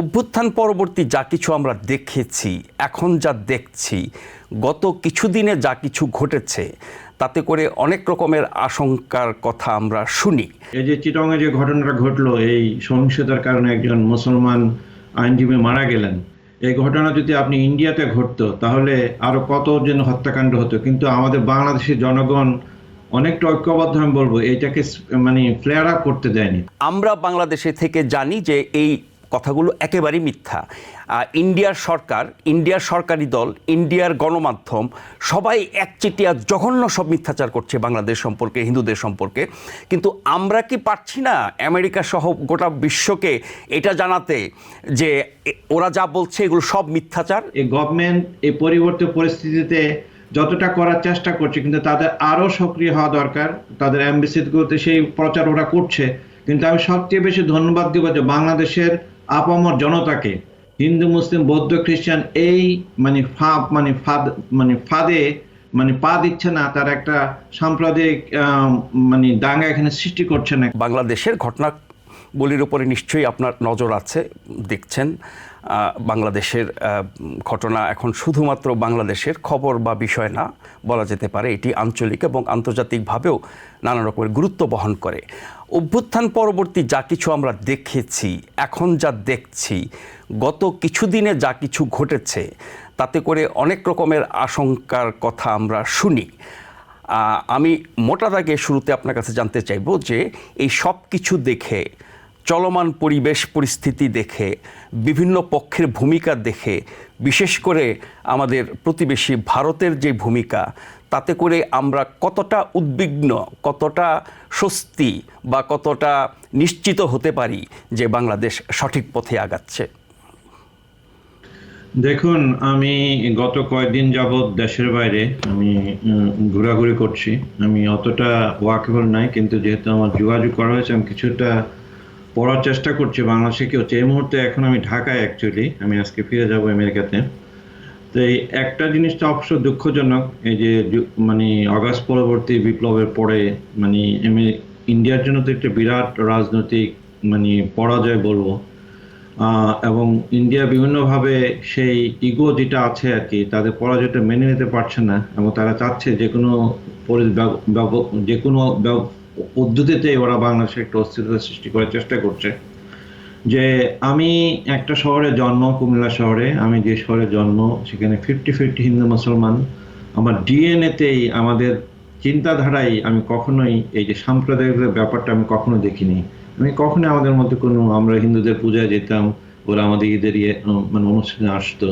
অভ্যুত্থান পরবর্তী যা কিছু আমরা দেখেছি এখন যা দেখছি গত কিছুদিনে যা কিছু ঘটেছে তাতে করে অনেক রকমের আশঙ্কার কথা আমরা শুনি। এই যে চিটংয়ে যে ঘটনাটা ঘটলো এই সহিংসতার কারণে একজন মুসলমান আইনজীবী মারা গেলেন। এই ঘটনা যদি আপনি ইন্ডিয়াতে ঘটতো তাহলে আরও কত যেন হত্যাকাণ্ড হতো? কিন্তু আমাদের বাংলাদেশের জনগণ অনেকটা ঐক্যবদ্ধ আমি বলব এইটাকে মানে ফ্লেয়ার আপ করতে দেয়নি। আমরা বাংলাদেশে থেকে জানি যে এই কথাগুলো একেবারেই মিথ্যা। ইন্ডিয়ার সরকার, ইন্ডিয়ার সরকারি দল, ইন্ডিয়ার গণমাধ্যম, সবাই একচেটিয়া, জঘন্য সব মিথ্যাচার করছে বাংলাদেশ সম্পর্কে, হিন্দুদের সম্পর্কে। কিন্তু আমরা কি পারছি না আমেরিকা সহ গোটা বিশ্বকে এটা জানাতে যে ওরা যা বলছে এগুলো সব মিথ্যাচার? এই গভর্নমেন্ট এই পরিবর্তিত পরিস্থিতিতে যতটা করার চেষ্টা করছে, কিন্তু তাদের আরও সক্রিয় হওয়া দরকার, তাদের অ্যাম্বাসিগুলোতে সেই প্রচার ওরা করছে। কিন্তু আমি সবচেয়ে বেশি ধন্যবাদ দিব যে বাংলাদেশের আপামর জনতাকে, হিন্দু, মুসলিম, বৌদ্ধ, খ্রিস্টান, এই মানে ফাঁপ মানে ফাঁদ মানে ফাঁদে মানে পা দিচ্ছে না, তার একটা সাম্প্রদায়িক মানে দাঙ্গা এখানে সৃষ্টি করছে না। বাংলাদেশের ঘটনাবলির উপরে নিশ্চয়ই আপনার নজর আছে, দেখছেন। বাংলাদেশের ঘটনা এখন শুধুমাত্র বাংলাদেশের খবর বা বিষয় না, বলা যেতে পারে এটি আঞ্চলিক এবং আন্তর্জাতিকভাবেও নানা রকমের গুরুত্ব বহন করে। অভ্যুত্থান পরবর্তী যা কিছু আমরা দেখেছি, এখন যা দেখছি, গত কিছুদিনে যা কিছু ঘটেছে, তাতে করে অনেক রকমের আশঙ্কার কথা আমরা শুনি। আমি মোটা দাগে শুরুতে আপনার কাছে জানতে চাইব যে এই সব কিছু দেখে চলমান পরিবেশ পরিস্থিতি দেখে, বিভিন্ন পক্ষের ভূমিকা দেখে, বিশেষ করে আমাদের প্রতিবেশী ভারতের যে ভূমিকা, তাতে করে আমরা কতটা উদ্বিগ্ন, কতটা স্বস্তি বা কতটা নিশ্চিত হতে পারি যে বাংলাদেশ সঠিক পথে আগাচ্ছে। দেখুন, আমি গত কয়েকদিন যাবৎ দেশের বাইরে আমি ঘোরাঘুরি করছি। আমি অতটা ওয়াকেবল নাই, কিন্তু যেহেতু আমার যোগাযোগ করা হয়েছে, আমি কিছুটা পড়ার চেষ্টা করছি বাংলাদেশে কি হচ্ছে? এই মুহূর্তে এখন আমি ঢাকায় অ্যাকচুয়ালি আমি আজকে ফিরে যাব আমেরিকাতে। তো এই একটা জিনিসটা অবশ্য দুঃখজনক, এই যে মানে অগাস্ট পরবর্তী বিপ্লবের পরে মানে ইন্ডিয়ার জন্য তো একটা বিরাট রাজনৈতিক মানে পরাজয় বলব এবং ইন্ডিয়া বিভিন্নভাবে সেই ইগো যেটা আছে আর কি, তাদের পরাজয়টা মেনে নিতে পারছে না, এবং তারা চাচ্ছে যে কোনো যে কোনো পদ্ধতিতে ওরা বাংলাদেশে একটা অস্থিরতা সৃষ্টি করার চেষ্টা করছে। যে আমি একটা শহরে জন্ম, কুমিল্লা শহরে, আমি যে শহরে জন্ম, সেখানে ফিফটি ফিফটি হিন্দু, মুসলমান, আমার ডিএনএতেই আমাদের চিন্তাধারায় আমি কখনোই এই যে সাম্প্রদায়িক ব্যাপারটা আমি কখনো দেখিনি। আমি কখনোই আমাদের মধ্যে কোনো আমরা হিন্দুদের পূজায় যেতাম, ওরা আমাদের ঈদের ইয়ে মানে অনুষ্ঠানে আসতো।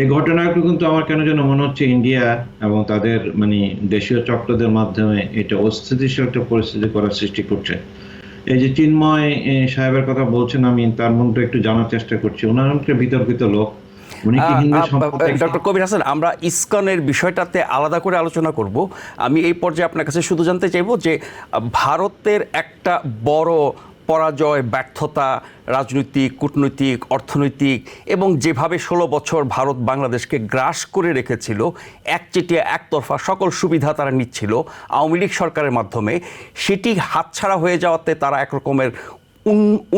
এই ঘটনাগুলো কিন্তু আমার কেন যেন মনে হচ্ছে ইন্ডিয়া এবং তাদের মানে দেশীয় চক্রদের মাধ্যমে এটা অস্থিতিশীল একটা পরিস্থিতি করার সৃষ্টি করছে। এই যে চিন্ময় সাহেবের কথা বলছেন আমি তার মধ্যে একটু জানার চেষ্টা করছি। ওনার বিতর্কিত লোক। ডক্টর কবির হাসান আমরা ইসকনের বিষয়টাতে আলাদা করে আলোচনা করব। আমি এই পর্যায়ে আপনার কাছে শুধু জানতে চাইব যে ভারতের একটা বড় পরাজয়, ব্যর্থতা, রাজনৈতিক, কূটনৈতিক, অর্থনৈতিক এবং যেভাবে ষোলো বছর ভারত বাংলাদেশকে গ্রাস করে রেখেছিল, একচেটিয়া, একতরফা সকল সুবিধা তারা নিচ্ছিল আওয়ামী লীগ সরকারের মাধ্যমে, সেটি হাতছাড়া হয়ে যাওয়াতে তারা একরকমের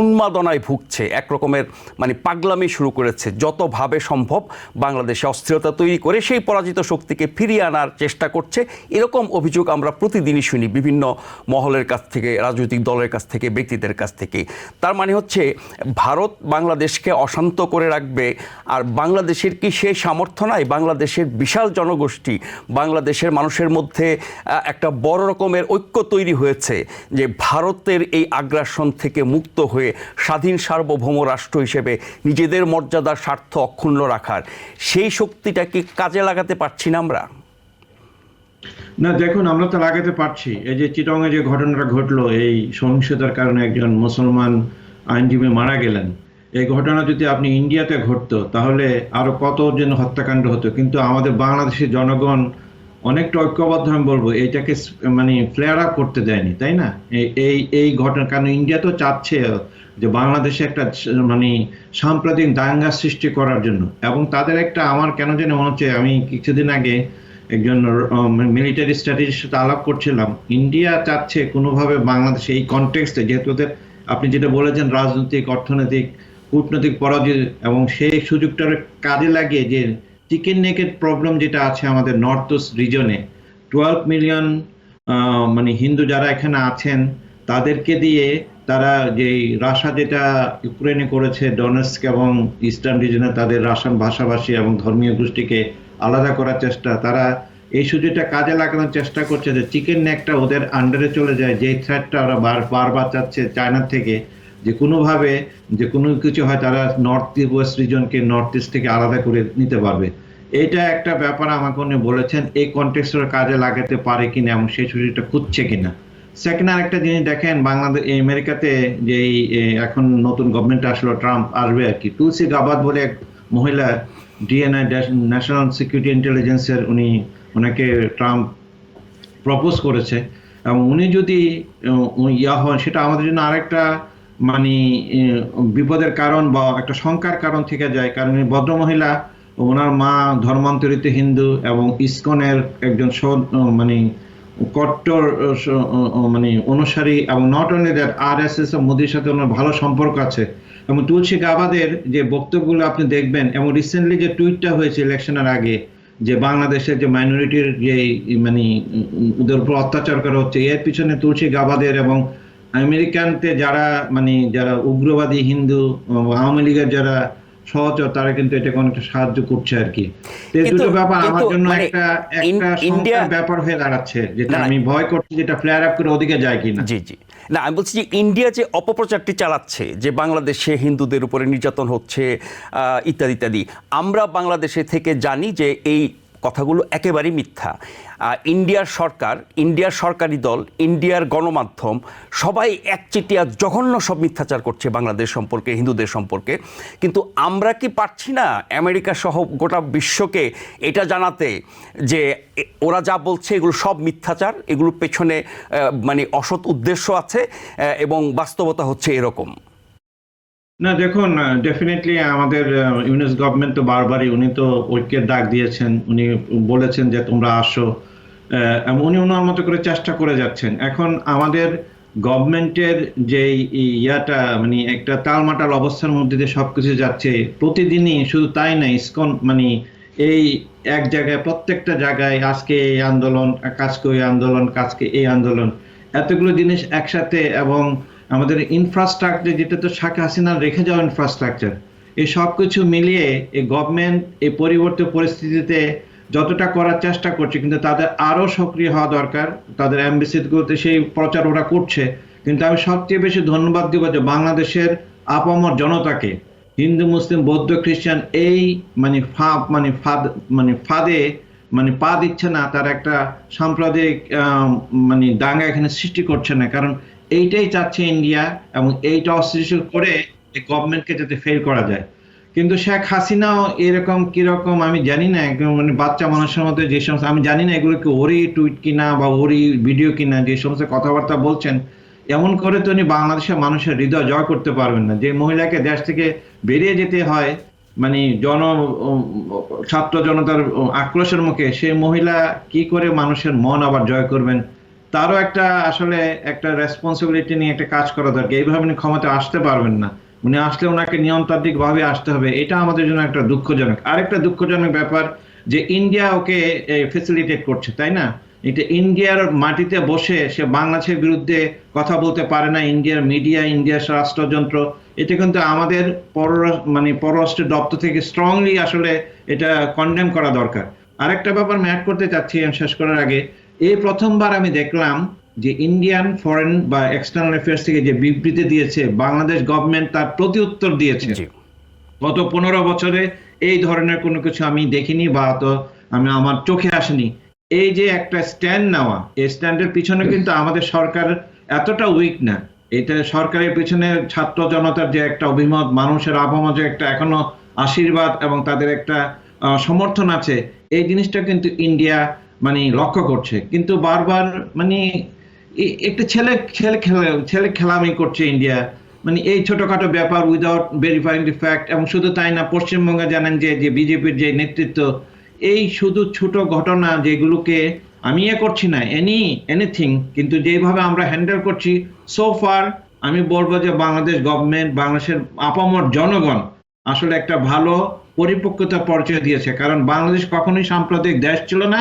উন্মাদনায় ভুগছে এক রকমের মানে পাগলামি শুরু করেছে, যতভাবে সম্ভব বাংলাদেশে অস্থিরতা তৈরি করে সেই পরাজিত শক্তিকে ফিরিয়ে আনার চেষ্টা করছে। এরকম অভিযোগ আমরা প্রতিদিনই শুনি বিভিন্ন মহলের কাছ থেকে, রাজনৈতিক দলের কাছ থেকে, ব্যক্তিদের কাছ থেকে। তার মানে হচ্ছে, ভারত বাংলাদেশকে অশান্ত করে রাখবে, আর বাংলাদেশের কি সেই সামর্থ্য নাই? বাংলাদেশের বিশাল জনগোষ্ঠী, বাংলাদেশের মানুষের মধ্যে একটা বড় রকমের ঐক্য তৈরি হয়েছে যে ভারতের এই আগ্রাসন থেকে মুক্ত হয়ে স্বাধীন সার্বভৌম রাষ্ট্র হিসেবে নিজেদের মর্যাদার স্বার্থ অক্ষুণ্ণ রাখার সেই শক্তিটা কি কাজে লাগাতে পারছি না আমরা। না, দেখুন, আমরা তো লাগাতে পারছি। এই যে চিটংয়ে যে ঘটনাটা ঘটলো, এই সহিংসতার কারণে একজন মুসলমান আইনজীবী মারা গেলেন। এই ঘটনা যদি আপনি ইন্ডিয়াতে ঘটতো, তাহলে আরও কত যেন হত্যাকাণ্ড হতো। কিন্তু আমাদের বাংলাদেশের জনগণ অনেকটা ঐক্যবদ্ধ আমি বলব এইটাকে স- মানে ফ্লেয়ার আপ করতে দেয়নি, তাই না? এই- এই ঘটনা, কারণ ইন্ডিয়া তো চাচ্ছে যে বাংলাদেশে একটা মানে সাম্প্রদায়িক দাঙ্গা সৃষ্টি করার জন্য। এবং তাদের একটা আমার কেন যেন মনে হচ্ছে, আমি কিছুদিন আগে একজন মিলিটারি স্ট্র্যাটেজির সাথে আলাপ করছিলাম। ইন্ডিয়া চাচ্ছে কোনোভাবে বাংলাদেশে এই কনটেক্সটে যেহেতু ওদের, আপনি যেটা বলেছেন, রাজনৈতিক, অর্থনৈতিক, কূটনৈতিক পরাজয়, এবং সেই সুযোগটার কাজে লাগিয়ে যে চিকেন নেকের প্রবলেম যেটা আছে আমাদের নর্থ ইস্ট রিজনে টুয়েলভ মিলিয়ন মানে হিন্দু যারা এখানে আছেন, তাদেরকে দিয়ে তারা যে রাশা যেটা ইউক্রেনে করেছে, ডনেস্ক এবং ইস্টার্ন রিজনে তাদের রাশান ভাষাভাষী এবং ধর্মীয় গোষ্ঠীকে আলাদা করার চেষ্টা, তারা এই সুযোগটা কাজে লাগানোর চেষ্টা করছে যে চিকেন নেকটা ওদের আন্ডারে চলে যায় যে থ্রেটটা ওরা বার বারবার চাচ্ছে চায়নার থেকে। যে কোনোভাবে যে কোনো কিছু হয় তারা নর্থ ওয়েস্ট রিজনকে নর্থ ইস্ট থেকে আলাদা করে নিতে পারবে। এটা একটা ব্যাপার আমাকে উনি বলেছেন, এই কন্টেক্সটের কাজে লাগাতে পারে কিনা এবং সেই সুযোগটা খুঁজছে কিনা। সেকেন্ড আর একটা জিনিস দেখেন, বাংলাদেশ আমেরিকাতে যে এখন নতুন গভর্নমেন্ট আসলো ট্রাম্প আসবে আর কি। তুলসী গাবাদ বলে এক মহিলা ডিএনআই ন্যাশনাল সিকিউরিটি ইন্টেলিজেন্সের উনি ওনাকে ট্রাম্প প্রপোজ করেছে। এবং উনি যদি ইয়া হন, সেটা আমাদের জন্য আরেকটা মানে বিপদের কারণ বা একটা শঙ্কার কারণ থেকে যায়। কারণ ভদ্রমহিলা, ওনার মা ধর্মান্তরিত হিন্দু এবং ইসকনের একজন মানে কট্টর মানে অনুসারী এবং not only that, R S S মোদির সাথে ওনার ভালো সম্পর্ক আছে। এবং তুলসী গাবাদের যে বক্তব্যগুলো আপনি দেখবেন এবং রিসেন্টলি যে টুইটটা হয়েছে ইলেকশনের আগে, যে বাংলাদেশের যে মাইনরিটির যে মানে ওদের উপর অত্যাচার করা হচ্ছে, এর পিছনে তুলসী গাবাদের এবং আমেরিকানতে যারা মানে যারা উগ্রবাদী হিন্দু আওয়ামী লীগের যারা সহচর তারা কিন্তু এটাকে অনেকটা সাহায্য করছে আর কি। দুটো ব্যাপার আমার জন্য মানে একটা একটা সংখ্যার ব্যাপার হয়ে দাঁড়াচ্ছে যেটা। আমি ভয় করছি যেটা ফ্লেয়ার আপ করে ওদিকে যায় কিনা। জি জি। না আমি বলছি যে ইন্ডিয়া যে অপপ্রচারটি চালাচ্ছে যে বাংলাদেশে হিন্দুদের উপরে নির্যাতন হচ্ছে আহ, ইত্যাদি ইত্যাদি আমরা বাংলাদেশে থেকে জানি যে এই কথাগুলো একেবারেই মিথ্যা। ইন্ডিয়ার সরকার, ইন্ডিয়ার সরকারি দল, ইন্ডিয়ার গণমাধ্যম, সবাই একচেটিয়া, জঘন্য সব মিথ্যাচার করছে বাংলাদেশ সম্পর্কে, হিন্দুদের সম্পর্কে। কিন্তু আমরা কি পারছি না আমেরিকা সহ গোটা বিশ্বকে এটা জানাতে যে ওরা যা বলছে এগুলো সব মিথ্যাচার, এগুলোর পেছনে মানে অসৎ উদ্দেশ্য আছে এবং বাস্তবতা হচ্ছে এরকম। না, দেখুন ডেফিনেটলি আমাদের ইউনিস গভর্নমেন্ট তো বারবারই উনি তো ঐক্যের ডাক দিয়েছেন। উনি বলেছেন যে তোমরা আসো। উনি ওনার মতো করে চেষ্টা করে যাচ্ছেন। এখন আমাদের গভর্নমেন্টের যে ইয়াটা মানে একটা তালমাটাল অবস্থার মধ্যে দিয়ে সব কিছু যাচ্ছে, প্রতিদিনই শুধু তাই না, ইসকন মানে এই এক জায়গায়, প্রত্যেকটা জায়গায় আজকে এই আন্দোলন কাজকে ওই আন্দোলন, কাজকে এই আন্দোলন, এতগুলো জিনিস একসাথে এবং আমাদের ইনফ্রাস্ট্রাকচার যেটা তো শেখ হাসিনা রেখে যাওয়া ইনফ্রাস্ট্রাকচার এই সব কিছু মিলিয়ে এই গভর্নমেন্ট এই পরিবর্তিত পরিস্থিতিতে যতটা করার চেষ্টা করছে, কিন্তু তাদের আরও সক্রিয় হওয়া দরকার, তাদের অ্যাম্বাসিগুলোতে সেই প্রচার ওরা করছে। কিন্তু আমি সবচেয়ে বেশি ধন্যবাদ দিব যে বাংলাদেশের আপামর জনতাকে, হিন্দু, মুসলিম, বৌদ্ধ, খ্রিস্টান, এই মানে ফাঁদ মানে ফাঁদ মানে ফাঁদে মানে পা দিচ্ছে না, তার একটা সাম্প্রদায়িক মানে দাঙ্গা এখানে সৃষ্টি করছে না। কারণ এইটাই চাচ্ছে ইন্ডিয়া এবং এইটা অস্থিতিশীল করে গভর্নমেন্টকে যাতে ফেল করা যায়। কিন্তু শেখ হাসিনাও এরকম কীরকম আমি জানি না মানে বাচ্চা মানুষের মধ্যে যে সমস্ত আমি জানি না এগুলো কি ওরই টুইট কিনা বা ওরই ভিডিও কিনা, যে সমস্ত কথাবার্তা বলছেন, এমন করে তো উনি বাংলাদেশের মানুষের হৃদয় জয় করতে পারবেন না। যে মহিলাকে দেশ থেকে বেরিয়ে যেতে হয় মানে জন, ছাত্র জনতার আক্রোশের মুখে, সেই মহিলা কি করে মানুষের মন আবার জয় করবেন? তারও একটা আসলে একটা রেসপন্সিবিলিটি নিয়ে একটা কাজ করা দরকার। এইভাবে উনি ক্ষমতা আসতে পারবেন না। উনি আসলে ওনাকে নিয়মতান্ত্রিক ভাবে আসতে হবে। এটা আমাদের জন্য একটা দুঃখজনক। আরেকটা দুঃখজনক ব্যাপার যে ইন্ডিয়া ওকে ফেসিলিটেট করছে, তাই না? এটা ইন্ডিয়ার মাটিতে বসে সে বাংলাদেশের বিরুদ্ধে কথা বলতে পারে না। ইন্ডিয়ার মিডিয়া ইন্ডিয়ার রাষ্ট্রযন্ত্র। এটা কিন্তু আমাদের পররাষ্ট্র মানে পররাষ্ট্র দপ্তর থেকে স্ট্রংলি আসলে এটা কন্ডেম করা দরকার। আরেকটা ব্যাপার আমি করতে চাচ্ছি শেষ করার আগে। এই প্রথমবার আমি দেখলাম যে ইন্ডিয়ান ফরেন বা এক্সটার্নাল অ্যাফেয়ার্স থেকে যে বিবৃতি দিয়েছে বাংলাদেশ গভর্নমেন্ট তার প্রতি উত্তর দিয়েছে গত পনেরো বছরে এই ধরনের কোনো কিছু আমি দেখিনি বা তো আমি আমার চোখে আসেনি। এই যে একটা স্ট্যান্ড নেওয়া এই স্ট্যান্ডের পিছনে কিন্তু আমাদের সরকার এতটা উইক না। এটা সরকারের পিছনে ছাত্র জনতার যে একটা অভিমত মানুষের আবহাওয়া যে একটা এখনও আশীর্বাদ এবং তাদের একটা সমর্থন আছে এই জিনিসটা কিন্তু ইন্ডিয়া মানে লক্ষ্য করছে। কিন্তু বারবার মানে একটা ছেলে ছেলে খেলা, ছেলে খেলামি করছে ইন্ডিয়া মানে এই ছোটখাটো ব্যাপার উইদাউট ভেরিফাইং দি ফ্যাক্ট এবং শুধু তাই না, পশ্চিমবঙ্গে জানেন যে যে বিজেপির যে নেতৃত্ব, এই শুধু ছোট ঘটনা যেগুলোকে আমি এ করছি না এনি এনিথিং কিন্তু যেভাবে আমরা হ্যান্ডেল করছি সো ফার আমি বলব যে বাংলাদেশ গভর্নমেন্ট বাংলাদেশের আপামর জনগণ আসলে একটা ভালো পরিপক্কতা পরিচয় দিয়েছে। কারণ বাংলাদেশ কখনোই সাম্প্রদায়িক দেশ ছিল না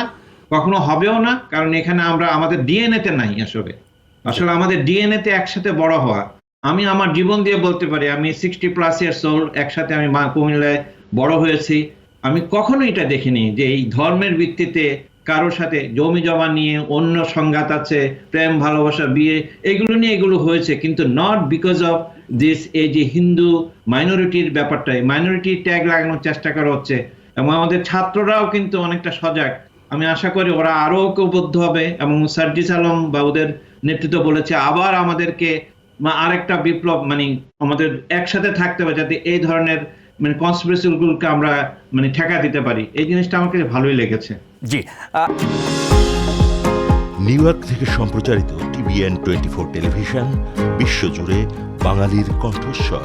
কখনো হবেও না, কারণ এখানে আমরা, আমাদের ডিএনএ তে নাই আসলে। আসলে আমাদের ডিএনএ তে একসাথে বড় হওয়া। আমি আমার জীবন দিয়ে বলতে পারি, আমি সিক্সটি প্লাস ইয়ার্স ওল্ড একসাথে আমি মা কুমিল্লায় বড় হয়েছি। আমি কখনো এটা দেখিনি যে এই ধর্মের ভিত্তিতে কারোর সাথে জমি জমা নিয়ে অন্য সংঘাত আছে, প্রেম, ভালোবাসা, বিয়ে, এগুলো নিয়ে এগুলো হয়েছে, কিন্তু নট বিকজ অফ দিস এই যে হিন্দু মাইনরিটির ব্যাপারটাই। মাইনরিটি ট্যাগ লাগানোর চেষ্টা করা হচ্ছে। এবং আমাদের ছাত্ররাও কিন্তু অনেকটা সজাগ। আমি আশা করি ওরা আরও ঐক্যবদ্ধ হবে এবং সার্জিস আলম বা ওদের নেতৃত্ব বলেছে আবার আমাদেরকে আরেকটা বিপ্লব মানে আমাদের একসাথে থাকতে হবে যাতে এই ধরনের মানে কনস্পিরেসি গুলোকে আমরা মানে ঠেকা দিতে পারি। এই জিনিসটা আমার কাছে ভালোই লেগেছে। জি নিউ ইয়র্ক থেকে সম্প্রচারিত টিভিএন টোয়েন্টি ফোর টেলিভিশন বিশ্বজুড়ে বাঙালির কণ্ঠস্বর।